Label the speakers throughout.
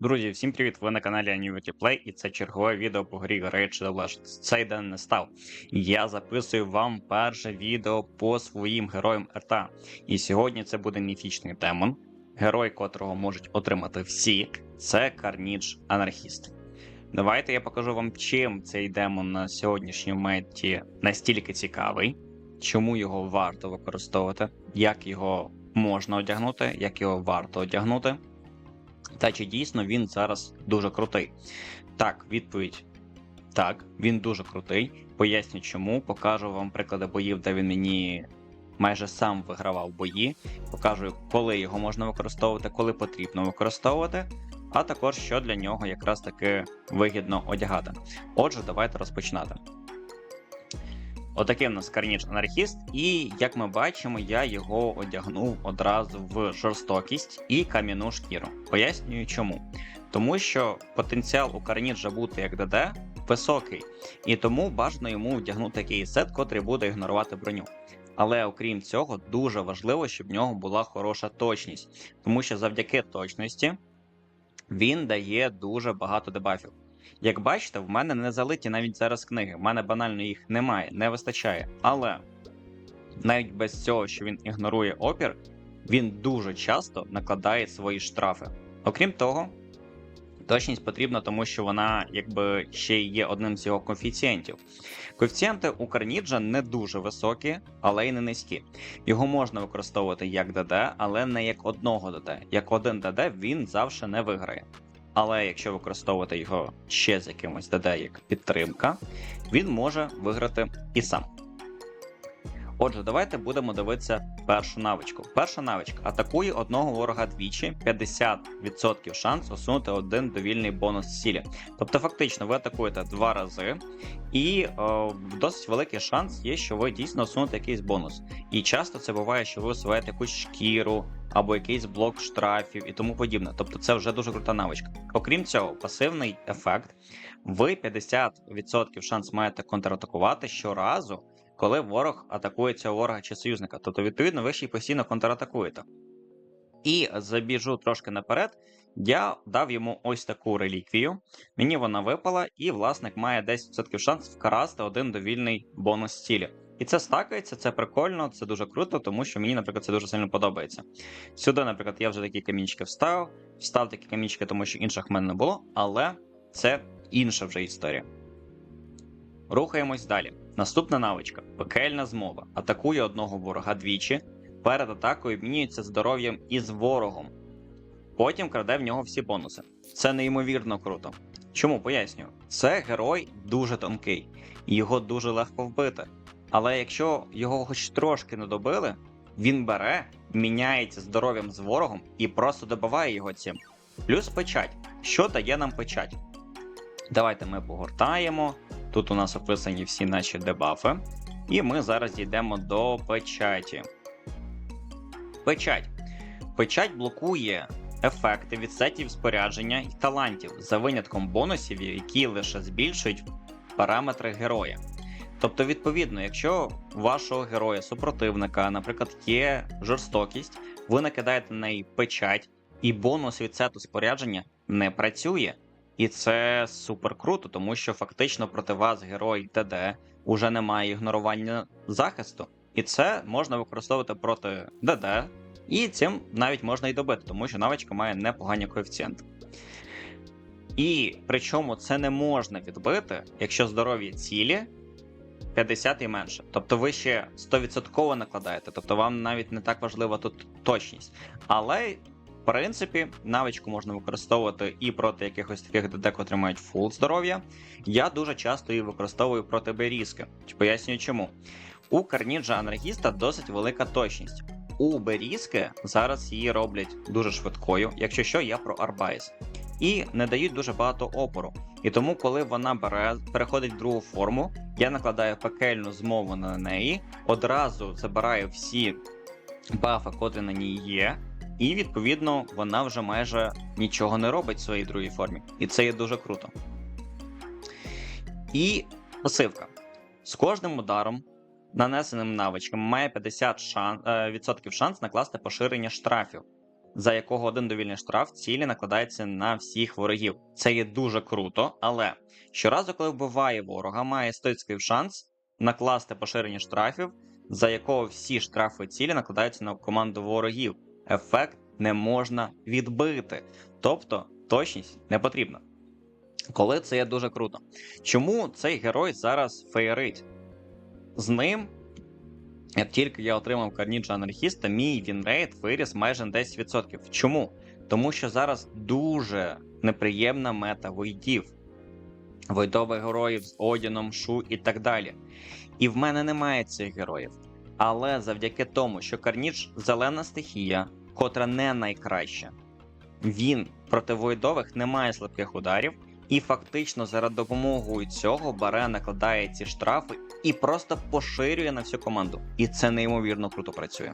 Speaker 1: Друзі, всім привіт! Ви на каналі Annuity Play і це чергове відео по грі Rage the Legends. Цей день не став. Я записую вам перше відео по своїм героям РТ. І сьогодні це буде міфічний демон, герой котрого можуть отримати всі. Це Карніч Анархіст. Давайте я покажу вам, чим цей демон на сьогоднішньому меті настільки цікавий, чому його варто використовувати, як його можна одягнути, як його варто одягнути. Та чи дійсно він зараз дуже крутий? Так, відповідь. Так, він дуже крутий. Поясню чому. Покажу вам приклади боїв, де він мені майже сам вигравав бої. Покажу, коли його можна використовувати, коли потрібно використовувати, а також що для нього якраз таки вигідно одягати. Отже, давайте розпочинати. Отакий в нас карніч анархіст, і як ми бачимо, я його одягнув одразу в жорстокість і кам'яну шкіру. Пояснюю чому. Тому що потенціал у карніджа бути як ДД високий, і тому бажано йому вдягнути такий сет, котрий буде ігнорувати броню. Але окрім цього, дуже важливо, щоб в нього була хороша точність, тому що завдяки точності він дає дуже багато дебафів. Як бачите, в мене не залиті навіть зараз книги. В мене банально їх немає, не вистачає. Але навіть без цього, що він ігнорує опір, він дуже часто накладає свої штрафи. Окрім того, точність потрібна, тому що вона якби ще є одним з його коефіцієнтів. Коефіцієнти у Карніджа не дуже високі, але й не низькі. Його можна використовувати як ДД, але не як одного ДД. Як один ДД він завжди не виграє. Але якщо використовувати його ще з якимось ДД як підтримка, він може виграти і сам. Отже, давайте будемо дивитися першу навичку. Перша навичка атакує одного ворога двічі, 50% шанс усунути один довільний бонус сілі. Тобто, фактично, ви атакуєте два рази, і о, досить великий шанс є, що ви дійсно усунете якийсь бонус. І часто це буває, що ви усуваєте якусь шкіру або якийсь блок штрафів і тому подібне. Тобто це вже дуже крута навичка. Окрім цього, пасивний ефект, ви 50% шанс маєте контратакувати щоразу коли ворог атакує цього ворога чи союзника. Тобто, відповідно, ви ще й постійно контратакуєте. І забіжу трошки наперед, я дав йому ось таку реліквію. Мені вона випала, і власник має 10% шанс вкрасти один довільний бонус стілі. І це стакається, це прикольно, це дуже круто, тому що мені, наприклад, це дуже сильно подобається. Сюди, наприклад, я вже такі камінчики вставив, встав такі камінчики, тому що інших в мене не було, але це інша вже історія. Рухаємось далі. Наступна навичка пекельна змова. Атакує одного ворога двічі. Перед атакою обмінюється здоров'ям із ворогом. Потім краде в нього всі бонуси. Це неймовірно круто. Чому пояснюю? Це герой дуже тонкий, і його дуже легко вбити. Але якщо його хоч трошки не добили, він бере, міняється здоров'ям з ворогом і просто добиває його цим. Плюс печать. Що дає нам печать? Давайте ми погортаємо. Тут у нас описані всі наші дебафи. І ми зараз дійдемо до печаті. Печать. Печать блокує ефекти від сетів спорядження і талантів за винятком бонусів, які лише збільшують параметри героя. Тобто, відповідно, якщо у вашого героя супротивника, наприклад, є жорстокість, ви накидаєте на неї печать, і бонус від сету спорядження не працює. І це супер круто, тому що фактично проти вас герой ТД уже немає ігнорування захисту. І це можна використовувати проти ДД, і цим навіть можна і добити, тому що навичка має непогані коефіцієнти. І причому це не можна відбити, якщо здоров'я цілі 50 і менше. Тобто ви ще 100% накладаєте, тобто вам навіть не так важлива тут точність. Але принципі, навичку можна використовувати і проти якихось таких ДД, котрі мають фул здоров'я. Я дуже часто її використовую проти Берізки. Пояснюю чому. У Карніджа анархіста досить велика точність. У Берізки зараз її роблять дуже швидкою, якщо що, я про Арбайс. І не дають дуже багато опору. І тому, коли вона бере, переходить в другу форму, я накладаю пекельну змову на неї, одразу забираю всі бафи, котрі на ній є. І відповідно вона вже майже нічого не робить в своїй другій формі. І це є дуже круто. І пасивка. З кожним ударом, нанесеним навичками, має 50% шан... відсотків шанс накласти поширення штрафів. за якого один довільний штраф цілі накладається на всіх ворогів. Це є дуже круто, але щоразу, коли вбиває ворога, має 100% шанс накласти поширення штрафів, за якого всі штрафи цілі накладаються на команду ворогів. Ефект не можна відбити. Тобто точність не потрібна. Коли це є дуже круто. Чому цей герой зараз феєрить? З ним, як тільки я отримав карніджа анархіста, мій вінрейт виріс майже на 10%. Чому? Тому що зараз дуже неприємна мета войдів, войдових героїв з Одіном, Шу і так далі. І в мене немає цих героїв. Але завдяки тому, що Карніч зелена стихія, котра не найкраща, він проти войдових не має слабких ударів, і фактично за допомогою цього Баре накладає ці штрафи і просто поширює на всю команду. І це неймовірно круто працює.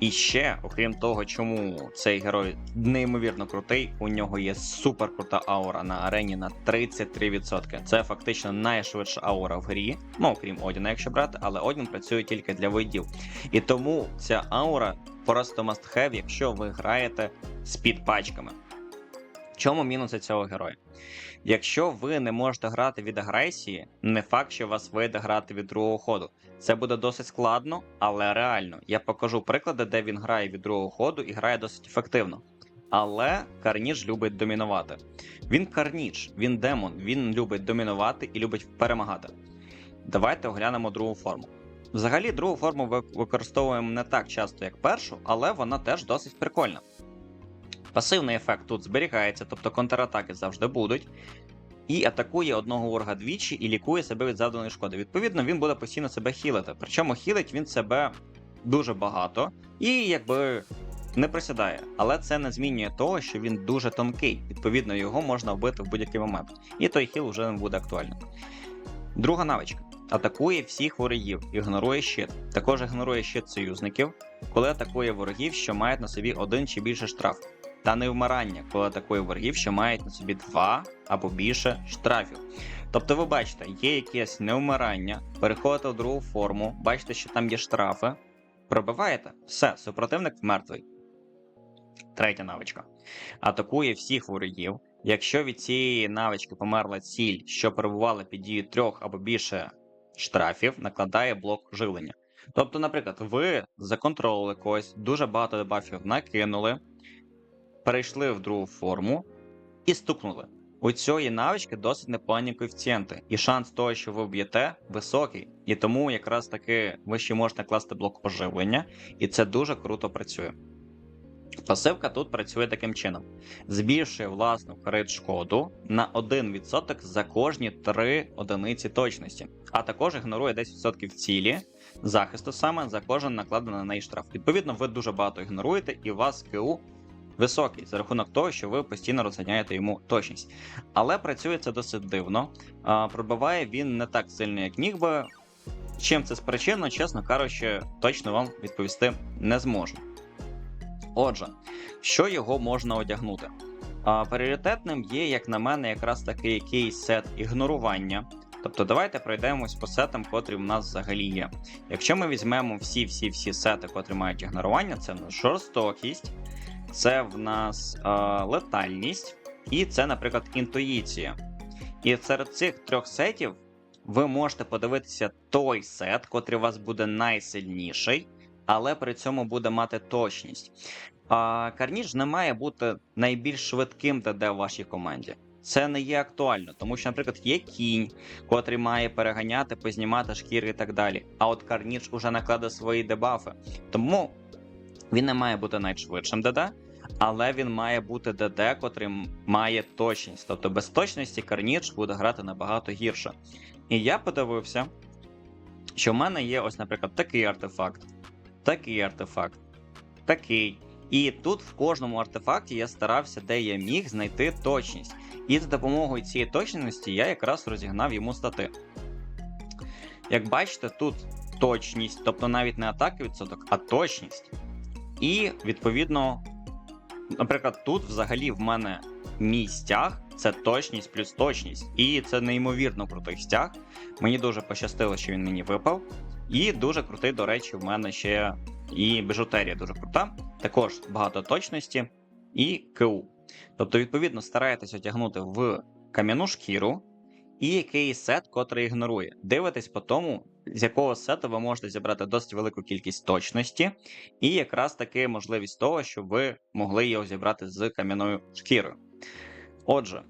Speaker 1: І ще, окрім того, чому цей герой неймовірно крутий, у нього є супер крута аура на арені на 33%. Це фактично найшвидша аура в грі, ну окрім Одіна, якщо брати, але Одін працює тільки для видів. І тому ця аура просто must have, якщо ви граєте з підпачками. Чому мінуси цього героя? Якщо ви не можете грати від агресії, не факт, що вас вийде грати від другого ходу. Це буде досить складно, але реально. Я покажу приклади, де він грає від другого ходу і грає досить ефективно. Але Карніч любить домінувати. Він Карніч, він демон, він любить домінувати і любить перемагати. Давайте оглянемо другу форму. Взагалі, другу форму ви- використовуємо не так часто, як першу, але вона теж досить прикольна. Пасивний ефект тут зберігається, тобто контратаки завжди будуть. І атакує одного ворога двічі і лікує себе від завданої шкоди. Відповідно, він буде постійно себе хілити. Причому хілить він себе дуже багато і якби не присідає. Але це не змінює того, що він дуже тонкий. Відповідно, його можна вбити в будь-який момент. І той хіл вже не буде актуальним. Друга навичка. Атакує всіх ворогів, ігнорує щит. Також ігнорує щит союзників, коли атакує ворогів, що мають на собі один чи більше штраф та невмирання, коли атакує ворогів, що мають на собі два або більше штрафів. Тобто, ви бачите, є якесь невмирання, переходите в другу форму, бачите, що там є штрафи, пробиваєте, все, супротивник мертвий. Третя навичка. Атакує всіх ворогів. Якщо від цієї навички померла ціль, що перебувала під дією трьох або більше штрафів, накладає блок живлення. Тобто, наприклад, ви законтролили когось, дуже багато дебафів накинули, перейшли в другу форму і стукнули. У цієї навички досить непогані коефіцієнти, і шанс того, що ви вб'єте, високий. І тому якраз таки ви ще можете класти блок оживлення, і це дуже круто працює. Пасивка тут працює таким чином: збільшує власну крит шкоду на 1% за кожні 3 одиниці точності, а також ігнорує 10% цілі захисту саме за кожен накладений на неї штраф. Відповідно, ви дуже багато ігноруєте, і у вас КУ високий за рахунок того, що ви постійно розганяєте йому точність. Але працює це досить дивно. Пробиває він не так сильно, як міг би. Чим це спричинено, чесно кажучи, точно вам відповісти не зможу. Отже, що його можна одягнути? А, Пріоритетним є, як на мене, якраз такий якийсь сет ігнорування. Тобто давайте пройдемось по сетам, котрі в нас взагалі є. Якщо ми візьмемо всі-всі-всі сети, котрі мають ігнорування, це жорстокість, це в нас е, летальність, і це, наприклад, інтуїція. І серед цих трьох сетів ви можете подивитися той сет, котрий у вас буде найсильніший, але при цьому буде мати точність. А Карніж не має бути найбільш швидким ДД в вашій команді. Це не є актуально, тому що, наприклад, є кінь, котрий має переганяти, познімати шкіри і так далі. А от Карніж уже накладе свої дебафи. Тому він не має бути найшвидшим ДД, але він має бути ДД, котрий має точність. Тобто без точності Карніч буде грати набагато гірше. І я подивився, що в мене є ось, наприклад, такий артефакт, такий артефакт, такий. І тут в кожному артефакті я старався, де я міг знайти точність. І за допомогою цієї точності я якраз розігнав йому стати. Як бачите, тут точність, тобто навіть не атаки відсоток, а точність. І відповідно, наприклад, тут взагалі в мене мій стяг це точність плюс точність. І це неймовірно крутий стяг. Мені дуже пощастило, що він мені випав. І дуже крутий, до речі, в мене ще і біжутерія дуже крута, також багато точності і КУ. Тобто, відповідно, стараєтесь одягнути в кам'яну шкіру і якийсь сет, котрий ігнорує. Дивитесь по тому, з якого сету ви можете зібрати досить велику кількість точності, і якраз таки можливість того, щоб ви могли його зібрати з кам'яною шкірою. Отже,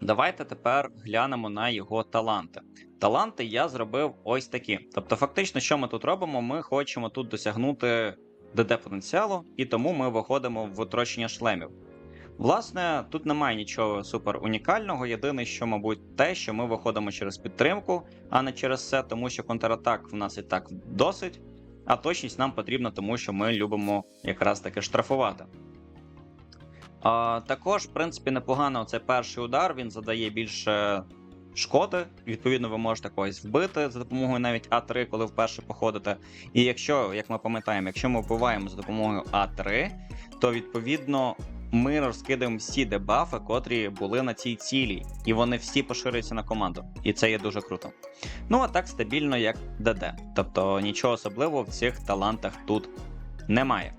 Speaker 1: давайте тепер глянемо на його таланти. Таланти я зробив ось такі. Тобто, фактично, що ми тут робимо? Ми хочемо тут досягнути ДД потенціалу, і тому ми виходимо в оточення шлемів. Власне, тут немає нічого супер унікального. Єдине, що, мабуть, те, що ми виходимо через підтримку, а не через все, тому що контратак в нас і так досить, а точність нам потрібна, тому що ми любимо якраз таки штрафувати. А, також, в принципі, непогано цей перший удар, він задає більше шкоди. Відповідно, ви можете когось вбити за допомогою навіть А3, коли вперше походите. І якщо, як ми пам'ятаємо, якщо ми вбиваємо за допомогою А3, то відповідно ми розкидаємо всі дебафи, котрі були на цій цілі, і вони всі поширюються на команду. І це є дуже круто. Ну а так стабільно, як ДД. Тобто нічого особливого в цих талантах тут немає.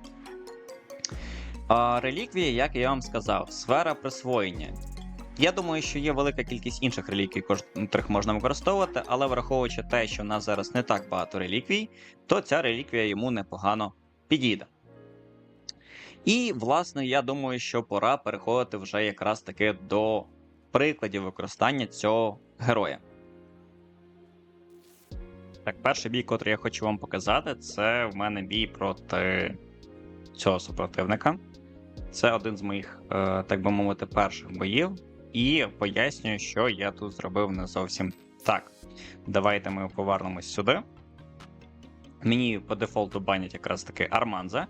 Speaker 1: А, реліквії, як я вам сказав, сфера присвоєння. Я думаю, що є велика кількість інших реліквій, котрих можна використовувати, але враховуючи те, що в нас зараз не так багато реліквій, то ця реліквія йому непогано підійде. І, власне, я думаю, що пора переходити вже якраз таки до прикладів використання цього героя. Так, перший бій, котрий я хочу вам показати, це в мене бій проти цього супротивника. Це один з моїх, е, так би мовити, перших боїв. І пояснюю, що я тут зробив не зовсім так. Давайте ми повернемось сюди. Мені по дефолту банять якраз таки Арманза,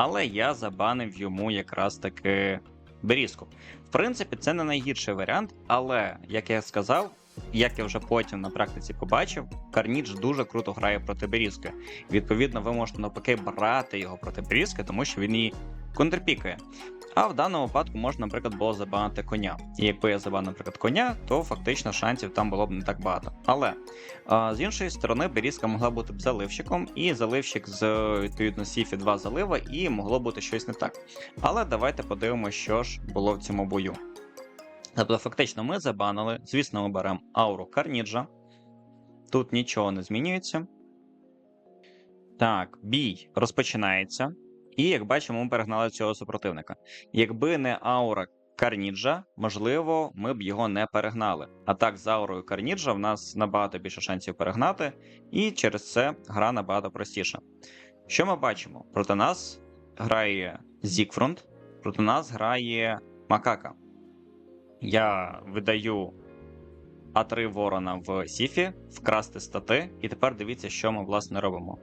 Speaker 1: але я забанив йому якраз таки Берізку. В принципі, це не найгірший варіант, але, як я сказав, як я вже потім на практиці побачив, Карніч дуже круто грає проти Берізки. Відповідно, ви можете навпаки брати його проти Берізки, тому що він її контрпікає. А в даному випадку можна, наприклад, було забанити коня. І якби я забанив, наприклад, коня, то фактично шансів там було б не так багато. Але з іншої сторони, Берізка могла бути б заливщиком, і заливщик з відповідно Сіфі 2 залива, і могло бути щось не так. Але давайте подивимося, що ж було в цьому бою. Тобто, фактично, ми забанили. Звісно, ми беремо ауру Карніджа. Тут нічого не змінюється. Так, бій розпочинається. І як бачимо, ми перегнали цього супротивника. Якби не аура Карніджа, можливо, ми б його не перегнали. А так, з аурою Карніджа в нас набагато більше шансів перегнати, і через це гра набагато простіша. Що ми бачимо? Проти нас грає Зікфронт, проти нас грає Макака. Я видаю А3 Ворона в Сіфі, вкрасти стати, і тепер дивіться, що ми власне робимо.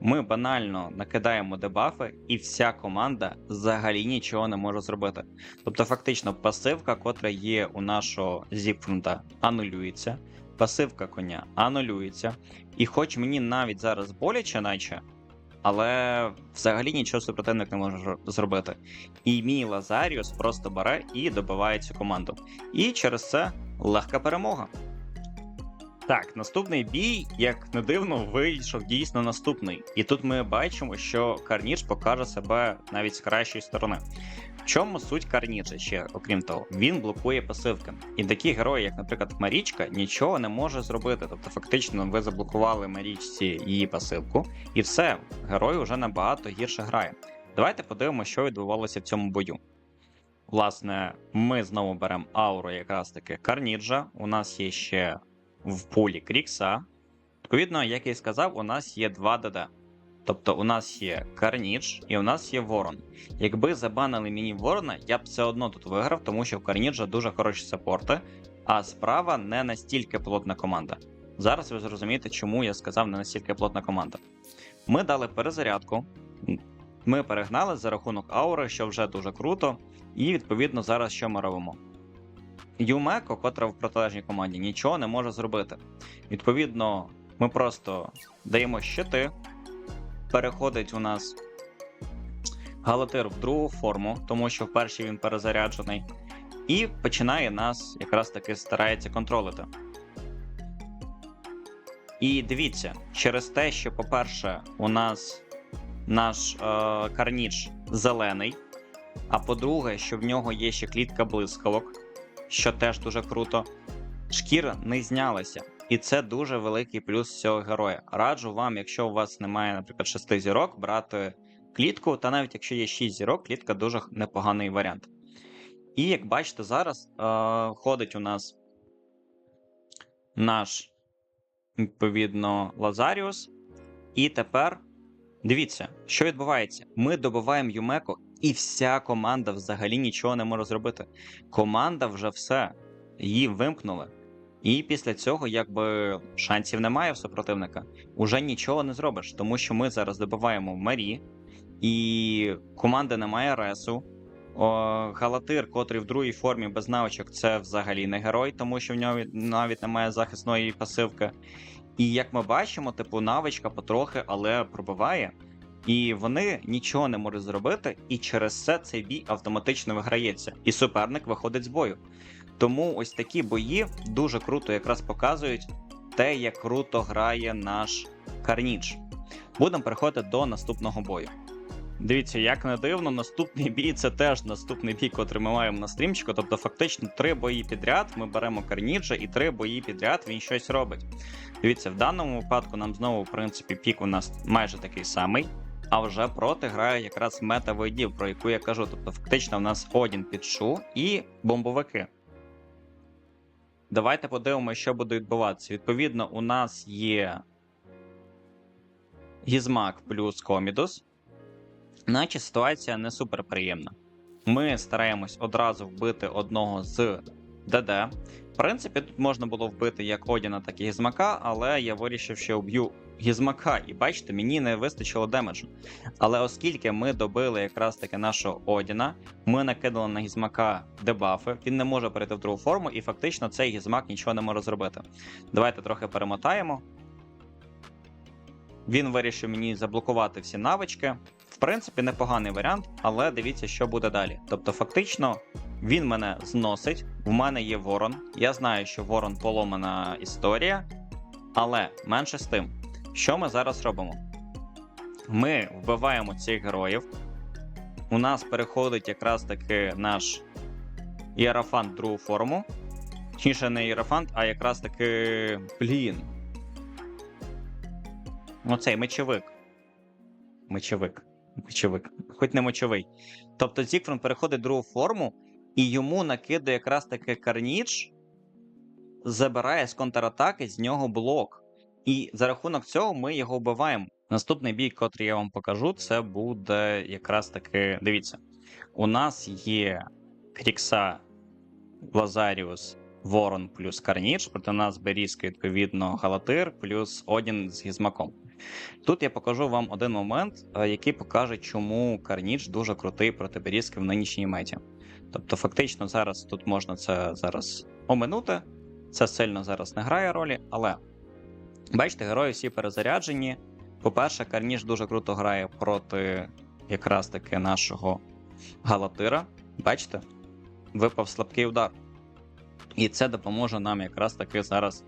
Speaker 1: Ми банально накидаємо дебафи, і вся команда взагалі нічого не може зробити. Тобто, фактично, пасивка, котра є у нашого Зіпфрунта, анулюється, пасивка коня анулюється. І хоч мені навіть зараз боляче, наче, але взагалі нічого супротивник не може зробити. І мій Лазаріус просто бере і добиває цю команду. І через це легка перемога. Так, наступний бій, як не дивно, вийшов дійсно наступний. І тут ми бачимо, що Карніч покаже себе навіть з кращої сторони. В чому суть Карніджа ще, окрім того, він блокує пасивки. І такі герої, як, наприклад, Марічка, нічого не може зробити. Тобто, фактично, ви заблокували Марічці її пасивку, і все, герой вже набагато гірше грає. Давайте подивимося, що відбувалося в цьому бою. Власне, ми знову беремо ауру якраз таки Карніджа. У нас є ще в пулі Крікса. Відповідно, як я і сказав, у нас є два ДД. Тобто у нас є Карніч і у нас є Ворон. Якби забанили мені Ворона, я б все одно тут виграв, тому що в Карніджа дуже хороші саппорти, а справа не настільки плотна команда. Зараз ви зрозумієте, чому я сказав не настільки плотна команда. Ми дали перезарядку, ми перегнали за рахунок аури, що вже дуже круто. І відповідно зараз що ми робимо? Юмеко, котра в протилежній команді, нічого не може зробити. Відповідно, ми просто даємо щити. Переходить у нас Галатир в другу форму, тому що в першій він перезаряджений. І починає нас якраз таки старається контролити. І дивіться, через те, що, по-перше, у нас наш е, карніч зелений. А по-друге, що в нього є ще клітка блискавок, що теж дуже круто. Шкіра не знялася. І це дуже великий плюс цього героя. Раджу вам, якщо у вас немає, наприклад, 6 зірок, брати клітку, та навіть якщо є 6 зірок, клітка дуже непоганий варіант. І як бачите, зараз е, ходить у нас наш, відповідно, Лазаріус. І тепер дивіться, що відбувається. Ми добиваємо Юмеко, і вся команда взагалі нічого не може зробити. Команда вже все, її вимкнули. І після цього, якби шансів немає в супротивника, уже нічого не зробиш, тому що ми зараз добиваємо Марі, і команди немає ресу. О, Галатир, котрий в другій формі без навичок, це взагалі не герой, тому що в нього навіть немає захисної пасивки. І як ми бачимо, типу навичка потрохи, але пробиває. І вони нічого не можуть зробити, і через це цей бій автоматично виграється, і суперник виходить з бою. Тому ось такі бої дуже круто якраз показують те, як круто грає наш Карніч. Будемо переходити до наступного бою. Дивіться, як не дивно, наступний бій це теж наступний бій, котрий ми маємо на стрімчику. Тобто, фактично, три бої підряд ми беремо Карніджа, і три бої підряд він щось робить. Дивіться, в даному випадку нам знову, в принципі, пік у нас майже такий самий. А вже проти грає якраз мета войдів, про яку я кажу. Тобто, фактично, в нас Одін підшу і бомбовики. Давайте подивимося, що буде відбуватися. Відповідно, у нас є Гізмак плюс Комідус. Наче ситуація не супер приємна. Ми стараємось одразу вбити одного з ДД. В принципі, тут можна було вбити як Одіна, так і Гізмака, але я вирішив, що вб'ю Гізмака, і бачите, мені не вистачило демеджу. Але оскільки ми добили якраз таки нашого Одіна, ми накидали на Гізмака дебафи, він не може перейти в другу форму, і фактично цей Гізмак нічого не може зробити. Давайте трохи перемотаємо. Він вирішив мені заблокувати всі навички. В принципі, непоганий варіант, але дивіться, що буде далі. Тобто, фактично, він мене зносить, в мене є ворон. Я знаю, що ворон поломана історія, але менше з тим, що ми зараз робимо? Ми вбиваємо цих героїв. У нас переходить якраз таки наш іерафант другу форму. Точніше, не іерафант, а якраз таки. Блін. Оцей мечовик. Мечовик. Мечовик. Хоч не мочовий. Тобто Зікфрон переходить другу форму, і йому накидає якраз таки карніч, забирає з контратаки з нього блок. І за рахунок цього ми його вбиваємо. Наступний бій, котрий я вам покажу, це буде якраз таки. Дивіться, у нас є Крікса, Лазаріус, Ворон плюс Карніч, проти нас Берізка, відповідно, Галатир, плюс Одін з Гізмаком. Тут я покажу вам один момент, е, який покаже, чому Карніч дуже крутий проти Берізки в нинішній меті. Тобто, фактично, зараз тут можна це зараз оминути. Це сильно зараз не грає ролі, але бачите, герої всі перезаряджені. По-перше, Карніч дуже круто грає проти якраз таки нашого Галатира. Бачите? Випав слабкий удар. І це допоможе нам якраз таки зараз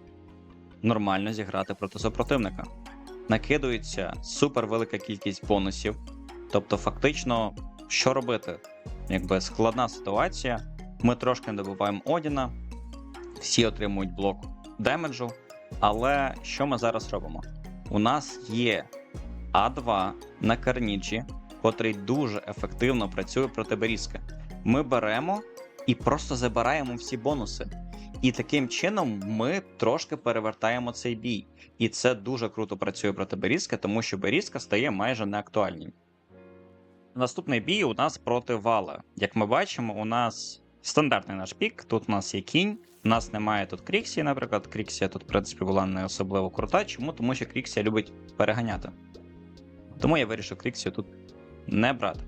Speaker 1: нормально зіграти проти супротивника. Накидується супер велика кількість бонусів. Тобто, фактично, що робити? Якби складна ситуація. Ми трошки не добуваємо Одіна, всі отримують блок демеджу. Але що ми зараз робимо? У нас є А2 на Карніджі, котрий дуже ефективно працює проти Берізки. Ми беремо і просто забираємо всі бонуси. І таким чином ми трошки перевертаємо цей бій. І це дуже круто працює проти Берізки, тому що Берізка стає майже неактуальним. Наступний бій у нас проти Вала. Як ми бачимо, у нас стандартний наш пік. Тут у нас є кінь. У нас немає тут Кріксії, наприклад. Кріксія тут, в принципі, була не особливо крута. Чому? Тому що Кріксія любить переганяти. Тому я вирішив Кріксію тут не брати.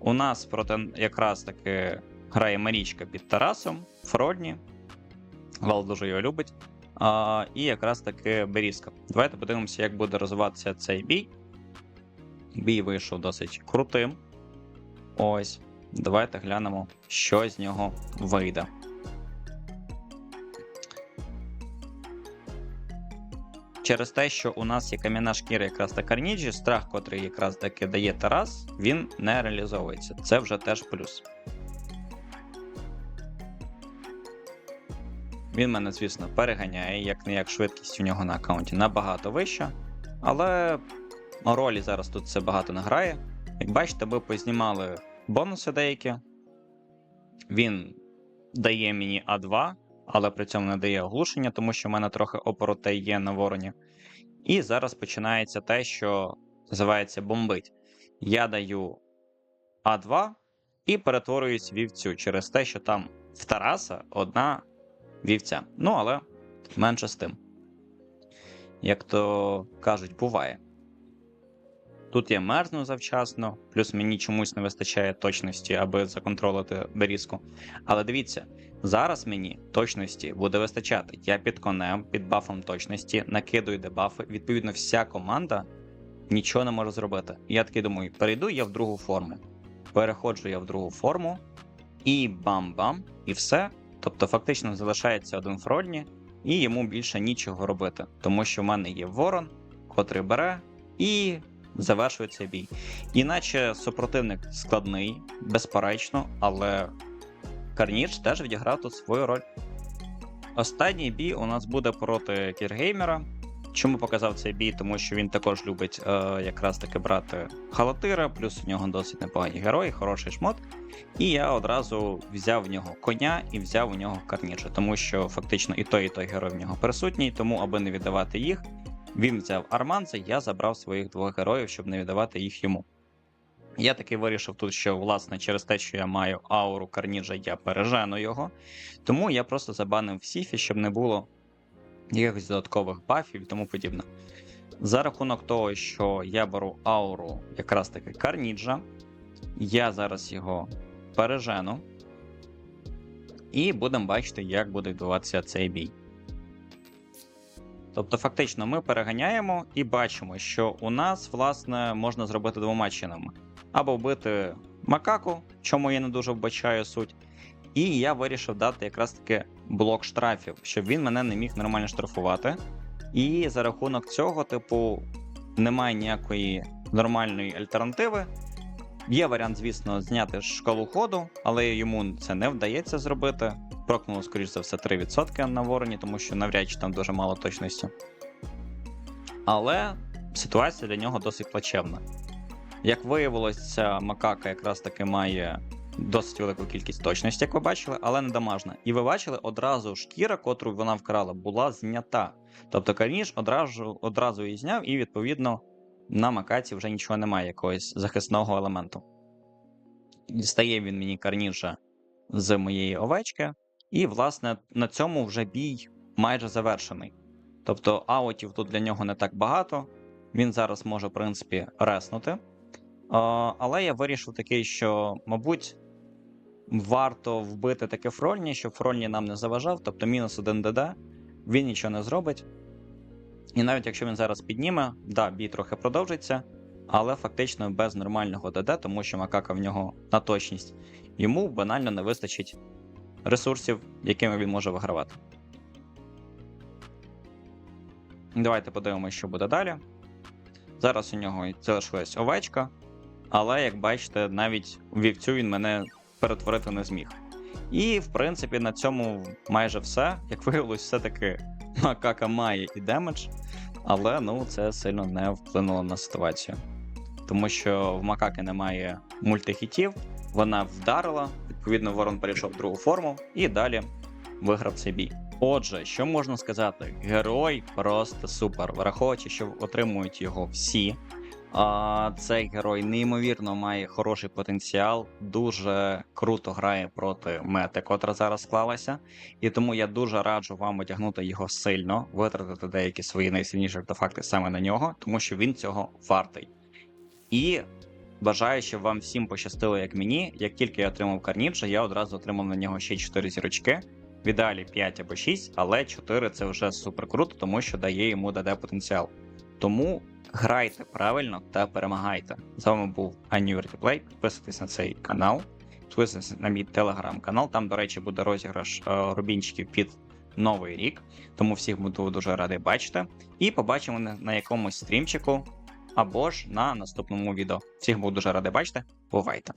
Speaker 1: У нас проти якраз таки грає Марічка під Тарасом, Фродні. Вал дуже його любить. А, І якраз таки Берізка. Давайте подивимося, як буде розвиватися цей бій. Бій вийшов досить крутим. Ось. Давайте глянемо, що з нього вийде. Через те, що у нас є кам'яна шкіра якраз та карніджі, страх, котрий якраз таки дає Тарас, він не реалізовується. Це вже теж плюс. Він мене, звісно, переганяє, як не як швидкість у нього на аккаунті набагато вища. Але ролі зараз тут це багато не грає. Як бачите, ми познімали бонуси деякі. Він дає мені А2, але при цьому не дає оглушення, тому що в мене трохи опороте є на вороні. І зараз починається те, що називається бомбить. Я даю А2 і перетворююсь вівцю через те, що там в Тараса одна вівця. Ну, але менше з тим. Як то кажуть, буває. Тут я мерзну завчасно, плюс мені чомусь не вистачає точності, аби законтролити дорізку. Але дивіться, зараз мені точності буде вистачати. Я під конем, під бафом точності, накидую дебафи. Відповідно, вся команда нічого не може зробити. Я такий думаю, перейду я в другу форму. Переходжу я в другу форму, і бам-бам, і все. Тобто, фактично залишається один фрольні, і йому більше нічого робити, тому що в мене є ворон, котрий бере і завершується бій. Іначе супротивник складний, безперечно, але Карніч теж відіграв тут свою роль. Останній бій у нас буде проти Кіргеймера. Чому показав цей бій? Тому що він також любить е, якраз таки брати халатира, плюс у нього досить непогані герої, хороший шмот. І я одразу взяв в нього коня і взяв у нього карніджа, тому що фактично і той, і той герой в нього присутній, тому аби не віддавати їх, він взяв арманца, я забрав своїх двох героїв, щоб не віддавати їх йому. Я таки вирішив тут, що власне через те, що я маю ауру карніджа, я пережену його. Тому я просто забанив в Сіфі, щоб не було якихось додаткових бафів і тому подібне. За рахунок того, що я беру ауру якраз таки карніджа, я зараз його пережену. І будемо бачити, як буде відбуватися цей бій. Тобто, фактично, ми переганяємо і бачимо, що у нас, власне, можна зробити двома чинами: або вбити макаку, чому я не дуже вбачаю суть. І я вирішив дати якраз таки блок штрафів, щоб він мене не міг нормально штрафувати. І за рахунок цього, типу, немає ніякої нормальної альтернативи. Є варіант, звісно, зняти шкалу ходу, але йому це не вдається зробити. Прокнуло, скоріш за все, 3% на вороні, тому що навряд чи там дуже мало точності. Але ситуація для нього досить плачевна. Як виявилось, макака якраз таки має досить велику кількість точності, як ви бачили, але не дамажна. І ви бачили, одразу шкіра, котру вона вкрала, була знята. Тобто Карніж одразу, одразу її зняв, і відповідно на макаці вже нічого немає, якогось захисного елементу. Дістає він мені карніжа з моєї овечки, і, власне, на цьому вже бій майже завершений. Тобто аутів тут для нього не так багато. Він зараз може, в принципі, реснути. Але я вирішив такий, що, мабуть, варто вбити таке фрольні, щоб фрольні нам не заважав, тобто мінус 1 ДД, він нічого не зробить. І навіть якщо він зараз підніме, да, бій трохи продовжиться, але фактично без нормального ДД, тому що макака в нього на точність, йому банально не вистачить ресурсів, якими він може вигравати. Давайте подивимося, що буде далі. Зараз у нього залишилась овечка, але, як бачите, навіть вівцю він мене перетворити не зміг. І, в принципі, на цьому майже все. Як виявилось, все-таки макака має і демедж, але ну, це сильно не вплинуло на ситуацію. Тому що в макаки немає мультихітів, вона вдарила, відповідно, ворон перейшов в другу форму і далі виграв цей бій. Отже, що можна сказати? Герой просто супер, враховуючи, що отримують його всі. А, Цей герой неймовірно має хороший потенціал, дуже круто грає проти мети, котра зараз склалася. І тому я дуже раджу вам одягнути його сильно, витратити деякі свої найсильніші артефакти саме на нього, тому що він цього вартий. І бажаю, щоб вам всім пощастило, як мені. Як тільки я отримав Карніджа, я одразу отримав на нього ще 4 зірочки. В ідеалі 5 або 6, але 4 це вже супер круто, тому що дає йому ДД потенціал. Тому грайте правильно та перемагайте. З вами був Play. Підписуйтесь на цей канал, підписуйтесь на мій телеграм-канал. Там, до речі, буде розіграш е, рубінчиків під новий рік. Тому всіх буду дуже радий бачити. І побачимо на якомусь стрімчику або ж на наступному відео. Всіх буду дуже радий бачити. Бувайте!